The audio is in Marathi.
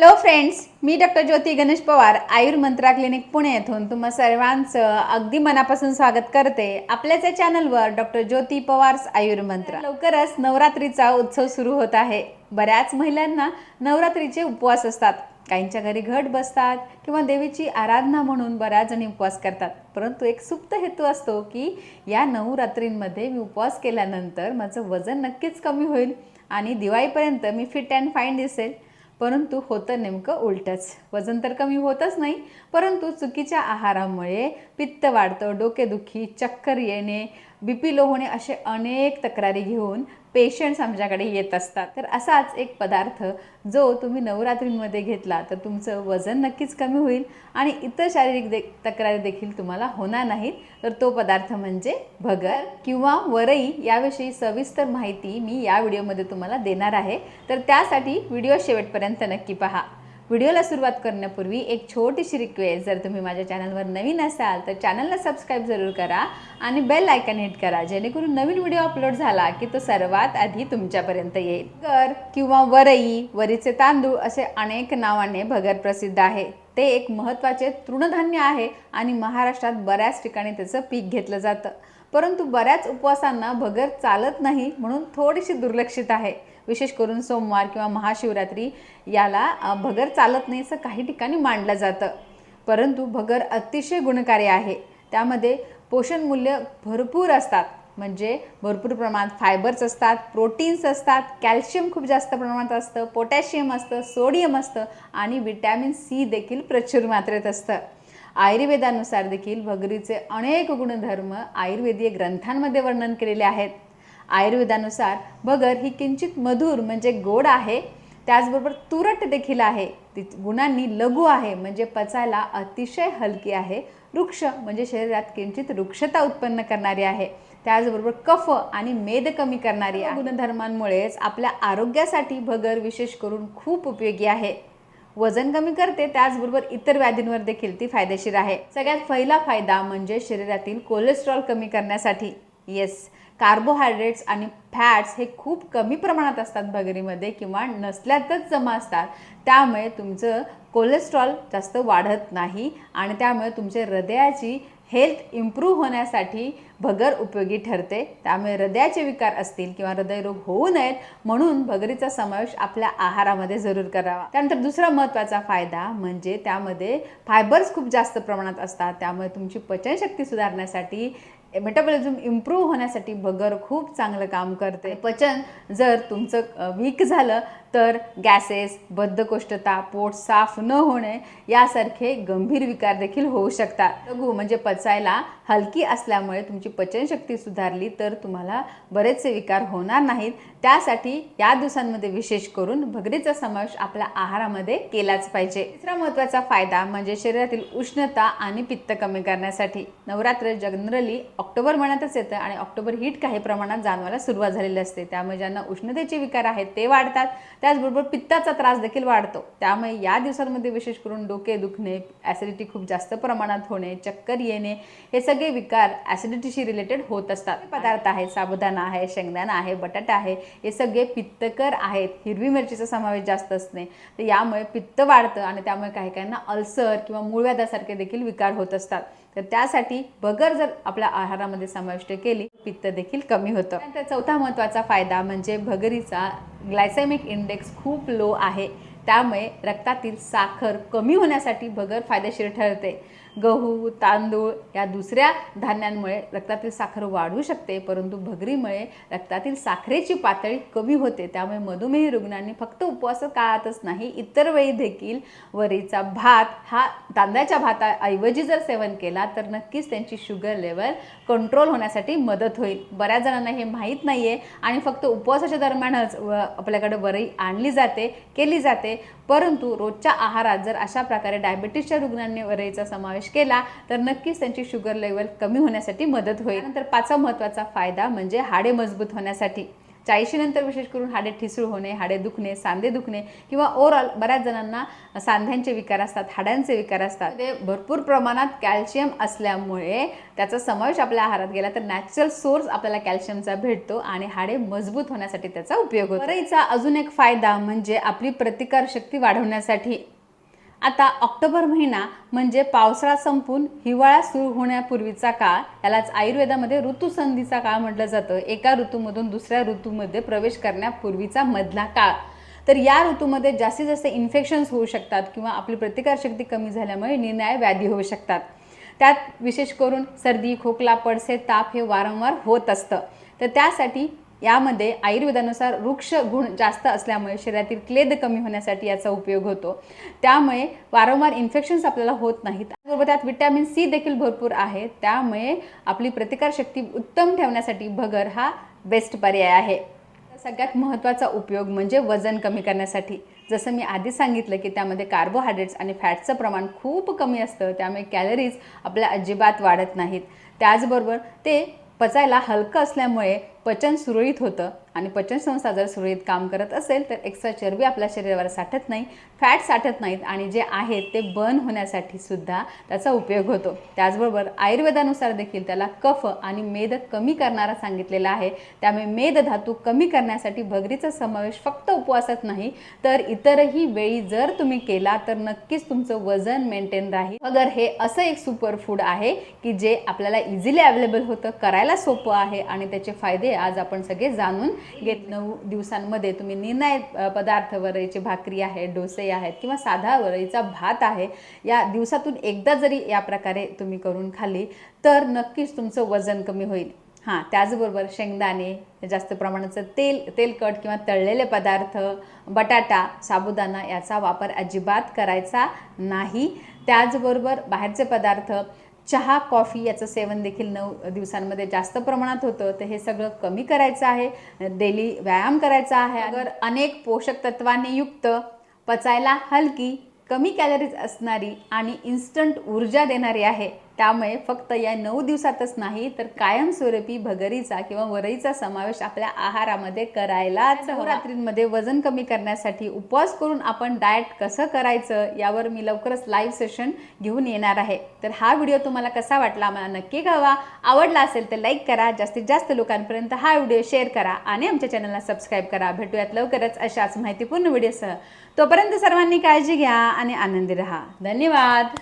हॅलो फ्रेंड्स मी डॉक्टर ज्योती गणेश पवार आयुर्मंत्रा क्लिनिक पुणे येथून तुम्हा सर्वांचं अगदी मनापासून स्वागत करते आपल्याच या चॅनलवर डॉक्टर ज्योती पवार्स आयुर्मंत्र. लवकरच नवरात्रीचा उत्सव सुरू होत आहे. बऱ्याच महिलांना नवरात्रीचे उपवास असतात. काहींच्या घरी घट बसतात किंवा देवीची आराधना म्हणून बऱ्याच जणी उपवास करतात. परंतु एक सुप्त हेतू असतो की या नवरात्रींमध्ये मी उपवास केल्यानंतर माझं वजन नक्कीच कमी होईल आणि दिवाळीपर्यंत मी फिट अँड फाईन दिसेल. परंतु होतं नेमकं उलटंच. वजन तर कमी होतच नाही परंतु चुकीच्या आहारामुळे पित्त वाढतं डोकेदुखी चक्कर येणे बी पी लो होणे असे अनेक तक्रारी घेऊन पेशंट्स आमच्याकडे येत असतात. तर असाच एक पदार्थ जो तुम्ही नवरात्रींमध्ये घेतला तर तुमचं वजन नक्कीच कमी होईल आणि इतर शारीरिक दे तक्रारी देखील तुम्हाला होणार नाहीत. तर तो पदार्थ म्हणजे भगर किंवा वरई याविषयी सविस्तर माहिती मी या व्हिडिओमध्ये तुम्हाला देणार आहे. तर त्यासाठी व्हिडिओ शेवटपर्यंत नक्की पहा. व्हिडिओला सुरुवात करण्यापूर्वी एक छोटीशी रिक्वेस्ट जर तुम्ही माझ्या चॅनलवर नवीन असाल तर चॅनलला सबस्क्राईब जरूर करा आणि बेल आयकन हिट करा जेणेकरून नवीन व्हिडिओ अपलोड झाला की तो सर्वात आधी तुमच्यापर्यंत येईल. गर किंवा वरई वरीचे तांदूळ असे अनेक नावाने भगर प्रसिद्ध आहे. ते एक महत्त्वाचे तृणधान्य आहे आणि महाराष्ट्रात बऱ्याच ठिकाणी त्याचं पीक घेतलं जातं. परंतु बऱ्याच उपवासांना भगर चालत नाही म्हणून थोडीशी दुर्लक्षित आहे. विशेष करून सोमवार किंवा महाशिवरात्री याला भगर चालत नाही असं काही ठिकाणी मांडलं जातं. परंतु भगर अतिशय गुणकारी आहे. त्यामध्ये पोषण मूल्य भरपूर असतात. म्हणजे भरपूर प्रमाणात फायबर्स असतात प्रोटीन्स असतात कॅल्शियम खूप जास्त प्रमाणात असतं पोटॅशियम असतं सोडियम असतं आणि विटॅमिन सी देखील प्रचूर मात्रेत असतं. आयुर्वेदानुसार देखील भगरीचे अनेक गुणधर्म आयुर्वेदीय ग्रंथांमध्ये वर्णन केलेले आहेत. आयुर्वेदानुसार भगर ही किंचित मधुर म्हणजे गोड आहे त्याचबरोबर तुरट देखील आहे. ती गुणांनी लघु आहे म्हणजे पचायला अतिशय हलकी आहे. वृक्ष म्हणजे शरीरात किंचित वृक्षता उत्पन्न करणारी आहे. त्याचबरोबर कफ आणि मेद कमी करणारी गुणधर्मांमुळेच आपल्या आरोग्यासाठी भगर विशेष करून खूप उपयोगी आहे. वजन कमी करते त्याचबरोबर इतर व्याधींवर देखील ती फायदेशीर आहे. सगळ्यात पहिला फायदा म्हणजे शरीरातील कोलेस्ट्रॉल कमी करण्यासाठी. येस कार्बोहायड्रेट्स आणि फॅट्स हे खूप कमी प्रमाणात असतात भगरीमध्ये किंवा नसल्यातच जमा असतात. त्यामुळे तुमचं कोलेस्ट्रॉल जास्त वाढत नाही आणि त्यामुळे तुमचे हृदयाची हेल्थ इम्प्रूव्ह होण्यासाठी भगर उपयोगी ठरते. त्यामुळे हृदयाचे विकार असतील किंवा हृदयरोग होऊ नयेत म्हणून भगरीचा समावेश आपल्या आहारामध्ये जरूर करावा. त्यानंतर दुसरा महत्त्वाचा फायदा म्हणजे त्यामध्ये फायबर्स खूप जास्त प्रमाणात असतात. त्यामुळे तुमची पचनशक्ती सुधारण्यासाठी मेटाबॉलिझम इम्प्रूव्ह होण्यासाठी भगर खूप चांगलं काम करते. पचन जर तुमचं वीक झालं तर गॅसेस बद्धकोष्ठता पोट साफ न होणे यासारखे गंभीर विकार देखील होऊ शकतात. लघु म्हणजे पचायला हलकी असल्यामुळे तुमची पचनशक्ती सुधारली तर तुम्हाला बरेचसे विकार होणार नाहीत. त्यासाठी या दिवसांमध्ये विशेष करून भगरीचा समावेश आपल्या आहारामध्ये केलाच पाहिजे. तिसरा महत्त्वाचा फायदा म्हणजे शरीरातील उष्णता आणि पित्त कमी करण्यासाठी. नवरात्र जनरली ऑक्टोबर महिन्यातच येतं आणि ऑक्टोबर हीट काही प्रमाणात जाणवायला सुरुवात झालेली असते. त्यामुळे ज्यांना उष्णतेचे विकार आहेत ते वाढतात. त्याचबरोबर पित्ताचा त्रास देखील वाढतो. त्यामुळे या दिवसांमध्ये विशेष करून डोके दुखणे ॲसिडिटी खूप जास्त प्रमाणात होणे चक्कर येणे हे सगळे विकार ॲसिडिटीशी रिलेटेड होत असतात. पदार्थ आहे साबुदाणा आहे शेंगदाणा आहे बटाटा आहे हे सगळे पित्तकर आहेत. हिरवी मिरचीचा समावेश जास्त असणे. तर यामुळे पित्त वाढतं आणि त्यामुळे काही काहींना अल्सर किंवा मूळव्याधासारखे देखील विकार होत असतात. तर त्यासाठी भगर जर आपल्या आहारामध्ये समाविष्ट केली पित्त देखील कमी होतं. त्यानंतर चौथा महत्त्वाचा फायदा म्हणजे भगरीचा ग्लायसेमिक इंडेक्स खूप लो आहे. त्यामुळे रक्तातील साखर कमी होण्यासाठी भगर फायदेशीर ठरते. गहू तांदूळ या दुसऱ्या धान्यांमुळे रक्तातील साखर वाढू शकते परंतु भगरीमुळे रक्तातील साखरेची पातळी कमी होते. त्यामुळे मधुमेही रुग्णांनी फक्त उपवास काळातच नाही इतर वेळी देखील वरीचा भात हा तांदळाच्या भाताऐवजी जर सेवन केला तर नक्कीच त्यांची शुगर लेवल कंट्रोल होण्यासाठी मदत होईल. बऱ्याच जणांना हे माहीत नाही आहे आणि फक्त उपवासाच्या दरम्यानच व आपल्याकडे वरई आणली जाते केली जाते. परंतु रोजच्या आहारात जर अशा प्रकारे डायबिटीसच्या रुग्णांनी वरईचा समावेश केला तर नक्कीच त्यांची शुगर लेवल कमी होण्यासाठी मदत होईल. नंतर पाचवा महत्त्वाचा फायदा म्हणजे हाडे मजबूत होण्यासाठी. चाळीशीनंतर विशेष करून हाडे ठिसूळ होणे हाडे दुखणे सांधे दुखणे किंवा ओव्हरऑल बऱ्याच जणांना सांध्यांचे विकार असतात हाडांचे विकार असतात. ते भरपूर प्रमाणात कॅल्शियम असल्यामुळे त्याचा समावेश आपल्या आहारात गेला तर नॅचरल सोर्स आपल्याला कॅल्शियमचा भेटतो आणि हाडे मजबूत होण्यासाठी त्याचा उपयोग होतो. वरईचा अजून एक फायदा म्हणजे आपली प्रतिकार शक्ती वाढवण्यासाठी आता ऑक्टोबर महिना म्हणजे पावसाळा संपून हिवाळा सुरू होण्यापूर्वीचा काळ. यालाच आयुर्वेदामध्ये ऋतुसंधीचा काळ म्हटलं जातं. एका ऋतूमधून दुसऱ्या ऋतूमध्ये प्रवेश करण्यापूर्वीचा मधला काळ. तर या ऋतूमध्ये जास्तीत जास्त इन्फेक्शन्स होऊ शकतात किंवा आपली प्रतिकारशक्ती कमी झाल्यामुळे निर्णय व्याधी होऊ शकतात. त्यात विशेष करून सर्दी खोकला पडसे ताप हे वारंवार होत असतं. तर त्यासाठी यामध्ये आयुर्वेदानुसार वृक्ष गुण जास्त असल्यामुळे शरीरातील क्लेद कमी होण्यासाठी याचा उपयोग होतो. त्यामुळे वारंवार इन्फेक्शन्स आपल्याला होत नाहीत. त्याचबरोबर त्यात विटॅमिन सी देखील भरपूर आहे. त्यामुळे आपली प्रतिकारशक्ती उत्तम ठेवण्यासाठी भगर हा बेस्ट पर्याय आहे. सगळ्यात महत्त्वाचा उपयोग म्हणजे वजन कमी करण्यासाठी. जसं मी आधी सांगितलं की त्यामध्ये कार्बोहायड्रेट्स आणि फॅटचं प्रमाण खूप कमी असतं. त्यामुळे कॅलरीज आपल्या अजिबात वाढत नाहीत. त्याचबरोबर ते पचायला हलकं असल्यामुळे पचन सुरळीत होतं आणि पचनसंस्था जर सुरळीत काम करत असेल तर एक्स्ट्रा चरबी आपल्या शरीरावर साठत नाही फॅट साठत नाहीत आणि जे आहेत ते बर्न होण्यासाठी सुद्धा त्याचा उपयोग होतो. त्याचबरोबर आयुर्वेदानुसार देखील त्याला कफ आणि मेद कमी करणारा सांगितलेला आहे. त्यामुळे मेद धातू कमी करण्यासाठी भगरीचा समावेश फक्त उपवासात नाही तर इतरही वेळी जर तुम्ही केला तर नक्कीच तुमचं वजन मेंटेन राहील. अगर हे असं एक सुपर फूड आहे की जे आपल्याला इझिली अवेलेबल होतं करायला सोपं आहे आणि त्याचे फायदे आज आपण सगळे जाणून घेत नऊ दिवसांमध्ये तुम्ही निर्णय पदार्थ वरईची भाकरी आहे डोसे आहेत किंवा साधा वरईचा भात आहे या दिवसातून एकदा जरी या प्रकारे तुम्ही करून खाल्ली तर नक्कीच तुमचं वजन कमी होईल. हां त्याचबरोबर शेंगदाणे जास्त प्रमाणाचं तेल तेलकट किंवा तळलेले पदार्थ बटाटा साबुदाणा याचा वापर अजिबात करायचा नाही. त्याचबरोबर बाहेरचे पदार्थ चहा कॉफी याचं सेवन देखील नऊ दिवसांमध्ये जास्त प्रमाणात होतं. तर हे सगळं कमी करायचं आहे. डेली व्यायाम करायचा आहे. अगर अनेक पोषक तत्वांनी युक्त पचायला हलकी कमी कॅलरीज असणारी आणि इन्स्टंट ऊर्जा देणारी आहे त्यामुळे फक्त या नऊ दिवसातच नाही तर कायमस्वरूपी भगरीचा किंवा वरईचा समावेश आपल्या आहारामध्ये करायलाच नवरात्रींमध्ये वजन कमी करण्यासाठी उपवास करून आपण डाएट कसं करायचं यावर मी लवकरच लाईव्ह सेशन घेऊन येणार आहे. तर हा व्हिडिओ तुम्हाला कसा वाटला मला नक्की कळवा. आवडला असेल तर लाईक करा जास्तीत जास्त लोकांपर्यंत हा व्हिडिओ शेअर करा आणि आमच्या चॅनलला सबस्क्राईब करा. भेटूयात लवकरच अशाच माहितीपूर्ण व्हिडिओसह तोपर्यंत सर्वांनी काळजी घ्या आणि आनंदी रहा. धन्यवाद.